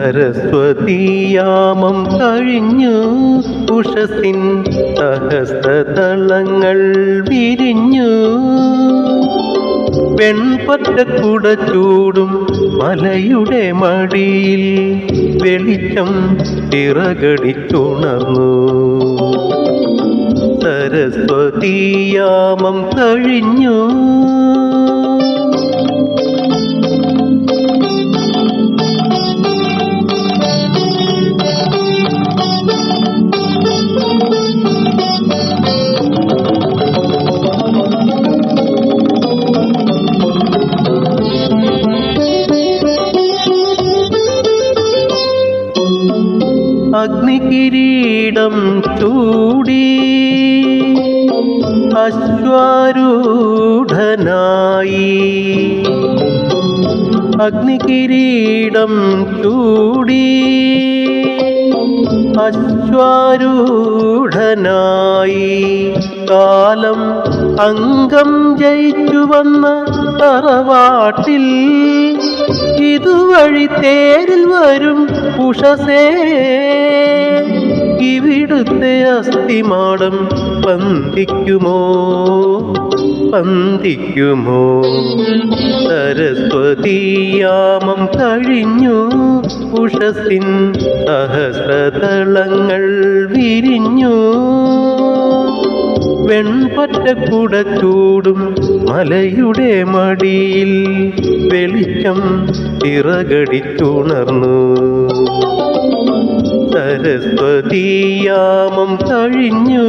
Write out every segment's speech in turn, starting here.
സരസ്വതീയാമം കഴിഞ്ഞു. ഉഷസിൻ സഹസ്രതളങ്ങൾ വിരിഞ്ഞു. പെൺപറ്റക്കുട ചൂടും മലയുടെ മടിയിൽ വെളിച്ചം തിറകടിച്ചുണർന്നു. സരസ്വതീയാമം കഴിഞ്ഞു. അഗ്നികിരീടം ചൂടി. അശ്വാരൂഢനായി. അഗ്നികിരീടം ചൂടി. അശ്വാരൂഢനായി. കാലം അംഗം ജയിച്ചു വന്ന തറവാട്ടിൽ ഇതുവഴി തേരിൽ വരും ഉഷസേ. ഇവിടുത്തെ അസ്ഥിമാടം പന്തിക്കുമോ പന്തിക്കുമോ സരസ്വതീയാമം കഴിഞ്ഞു ഉഷസിൻ സഹസ്രതളങ്ങൾ വെൺപറ്റക്കുട ചൂടും മലയുടെ മടിയിൽ വെളിച്ചം ഇറകടിച്ചുണർന്നു. സരസ്വതീയാമം കഴിഞ്ഞു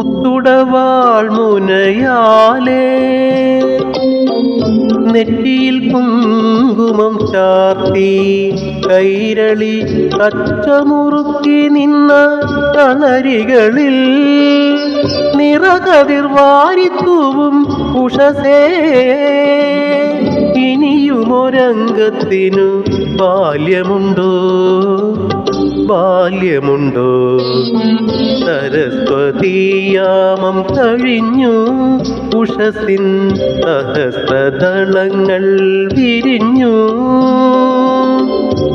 മുത്തുടവാൾ മുനയാലേ. നെറ്റിയിൽ കുങ്കുമം ചാർത്തി കൈരളി അച്ചമുറുക്കി നിന്ന കളരികളിൽ നിറകതിർ വാരിത്തൂവും ഉഷസേ. ഇനിയുമൊരംഗത്തിനു ബാല്യമുണ്ടോ? ബാല്യമുണ്ടോ? സരസ്വതീയാമം കഴിഞ്ഞു ഉഷസിൻ സഹസ്രദളങ്ങൾ വിരിഞ്ഞു.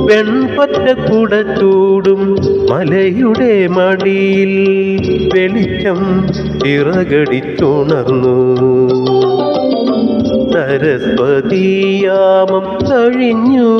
വെൺപറ്റ ചൂടും മലയുടെ മടിയിൽ വെളിച്ചം ഇറകടിച്ചുണർന്നു സരസ്വതീയാമം കഴിഞ്ഞു